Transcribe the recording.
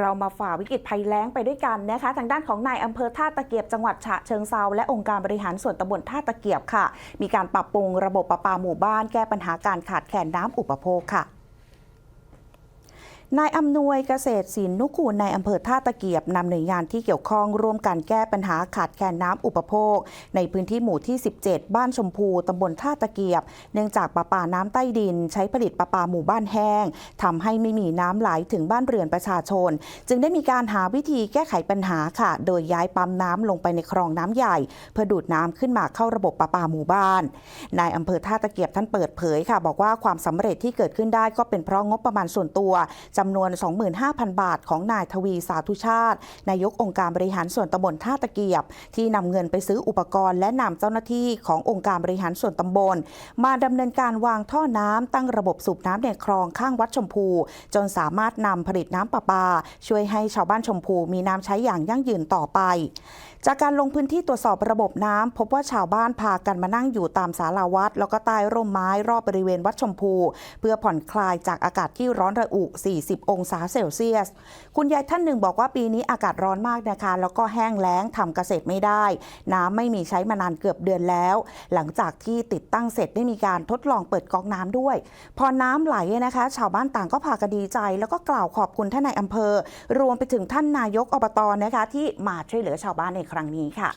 เรามาฝ่าวิกฤตภัยแล้งไปด้วยกันนะคะ ทางด้านของนายอำเภอท่าตะเกียบจังหวัดฉะเชิงเซาและองค์การบริหารส่วนตำบลท่าตะเกียบค่ะ มีการปรับปรุงระบบประปาหมู่บ้านแก้ปัญหาการขาดแคลนน้ำอุปโภคค่ะ นายอำนวยเกษตรศิลป์นุกูลในอำเภอท่าตะเกียบนำหน่วยงานที่เกี่ยวข้องร่วมกันแก้ปัญหาขาดแคลนน้ำอุปโภค ในพื้นที่หมู่ที่ 17 บ้านชมพูตำบลท่าตะเกียบ เนื่องจากประปาน้ำใต้ดิน ใช้ผลิตประปาหมู่บ้านแห้งทำให้ไม่มีน้ำไหลถึงบ้านเรือนประชาชน จึงได้มีการหาวิธีแก้ไขปัญหาค่ะ โดยย้ายปั๊มน้ำลงไปในคลองน้ำใหญ่ เพื่อดูดน้ำขึ้นมาเข้าระบบประปาหมู่บ้านนายอำเภอท่าตะเกียบท่านเปิดเผยค่ะ บอกว่าความสำเร็จที่เกิดขึ้นได้ก็เป็นเพราะงบประมาณส่วนตัวจำนวน 25,000 บาทของนายทวีสาธุชาติ นายกองค์การบริหารส่วนตำบลท่าตะเกียบ ที่นำเงินไปซื้ออุปกรณ์และนำเจ้าหน้าที่ขององค์การบริหารส่วนตำบล มาดำเนินการวางท่อน้ำตั้งระบบสูบน้ำในคลองข้างวัดชมพู จนสามารถนำผลิตน้ำประปา ช่วยให้ชาวบ้านชมพูมีน้ำใช้อย่างยั่งยืนต่อไป จากการลงพื้นที่ตรวจสอบระบบน้ำพบว่าชาวบ้านพากันมานั่งอยู่ตามศาลาวัด แล้วก็ใต้ร่มไม้รอบบริเวณวัดชมพู เพื่อผ่อนคลายจากอากาศที่ร้อนระอุ40 องศาเซลเซียส คุณยายท่านหนึ่งบอกว่าปีนี้อากาศร้อนมากนะคะ แล้วก็แห้งแล้งทำเกษตรไม่ได้ น้ำไม่มีใช้มานานเกือบเดือนแล้ว หลังจากที่ติดตั้งเสร็จได้มีการทดลองเปิดก๊อกน้ำด้วย พอน้ำไหลนะคะ ชาวบ้านต่างก็พากันดีใจ แล้วก็กล่าวขอบคุณท่านนายอำเภอ รวมไปถึงท่านนายกอบตนะคะที่มาช่วยเหลือชาวบ้านในครั้งนี้ค่ะ